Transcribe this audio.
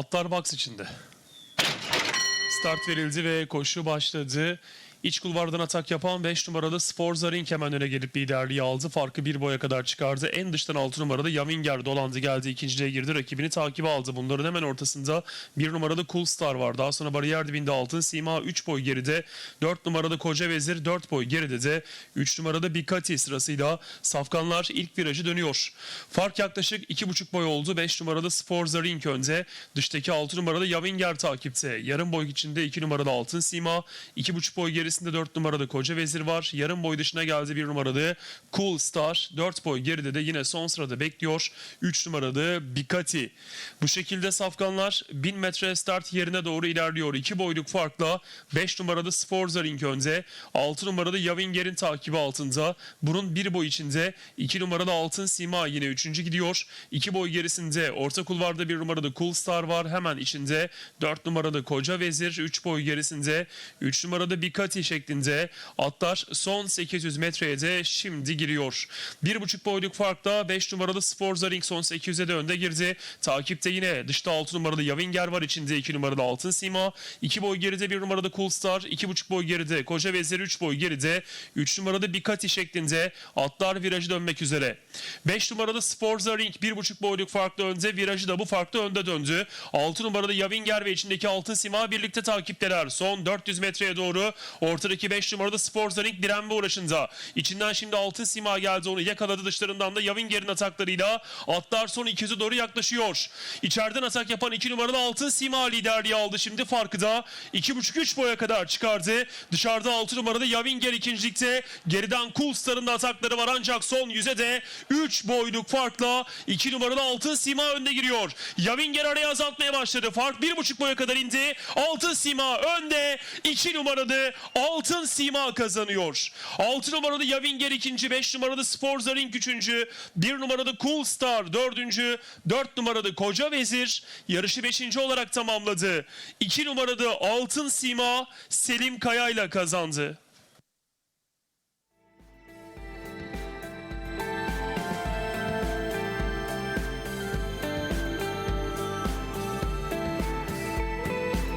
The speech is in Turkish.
Atlar box içinde. Start verildi ve koşu başladı. İç kulvardan atak yapan 5 numaralı Sforza Ring hemen öne gelip liderliği aldı. Farkı bir boya kadar çıkardı. En dıştan 6 numaralı Yavinger dolandı geldi. ikinciliğe girdi. Rakibini takibe aldı. Bunların hemen ortasında 1 numaralı Cool Star var. Daha sonra bariyer dibinde Altın Sima 3 boy geride. 4 numaralı Koca Vezir 4 boy geride de 3 numaralı Bikati sırasıyla Safkanlar ilk virajı dönüyor. Fark yaklaşık 2,5 boy oldu. 5 numaralı Sforza Ring önde. Dıştaki 6 numaralı Yavinger takipte. Yarım boy içinde 2 numaralı Altın Sima. 2,5 boy gerisinde 4 numaralı Koca Vezir var. Yarım boy dışına geldi 1 numaralı Cool Star. 4 boy geride de yine son sırada bekliyor. 3 numaralı Bikati. Bu şekilde Safkanlar 1000 metre start yerine doğru ilerliyor. 2 boyluk farkla 5 numaralı Sforza Ring önde. 6 numaralı Yavinger'in takibi altında. Bunun 1 boy içinde 2 numaralı Altın Sima yine 3. gidiyor. 2 boy gerisinde orta kulvarda 1 numaralı Cool Star var. Hemen içinde 4 numaralı Koca Vezir. 3 boy gerisinde 3 numaralı Bikati şeklinde atlar son 800 metreye de şimdi giriyor. 1,5 boyluk farkla 5 numaralı Sforza Ring son 800'e de önde girdi. Takipte yine dışta 6 numaralı Yavinger var. içinde 2 numaralı Altın Sima. 2 boy geride 1 numaralı Cool Star. 2,5 boy geride Koca Vezir. 3 boy geride 3 numaralı Bikati şeklinde atlar virajı dönmek üzere. 5 numaralı Sforza Ring 1,5 boyluk farklı önde. Virajı da bu farklı önde döndü. 6 numaralı Yavinger ve içindeki Altın Sima birlikte takipteler. Son 400 metreye doğru ortadaki 5 numaralı Sforza Ring direnme uğraşında. İçinden şimdi Altın Sima geldi onu yakaladı dışlarından da Yavinger'in ataklarıyla atlar son 200'e doğru yaklaşıyor. İçeriden atak yapan 2 numaralı Altın Sima liderliği aldı şimdi farkı da 2,5-3 boya kadar çıkardı. Dışarıda 6 numaralı Yavinger ikincilikte geriden Cool Star'ın da atakları var ancak son 100'e de 3 boyluk farkla 2 numaralı Altın Sima önde giriyor. Yavinger araya azaltmaya başladı. Fark 1,5 boya kadar indi. Altın Sima önde. 2 numaralı Altın Sima kazanıyor. 6 numaralı Yavinger ikinci, 5 numaralı Sforza Ring üçüncü, 1 numaralı Cool Star dördüncü, 4 numaralı Koca Vezir yarışı 5. olarak tamamladı. 2 numaralı Altın Sima Selim Kaya ile kazandı.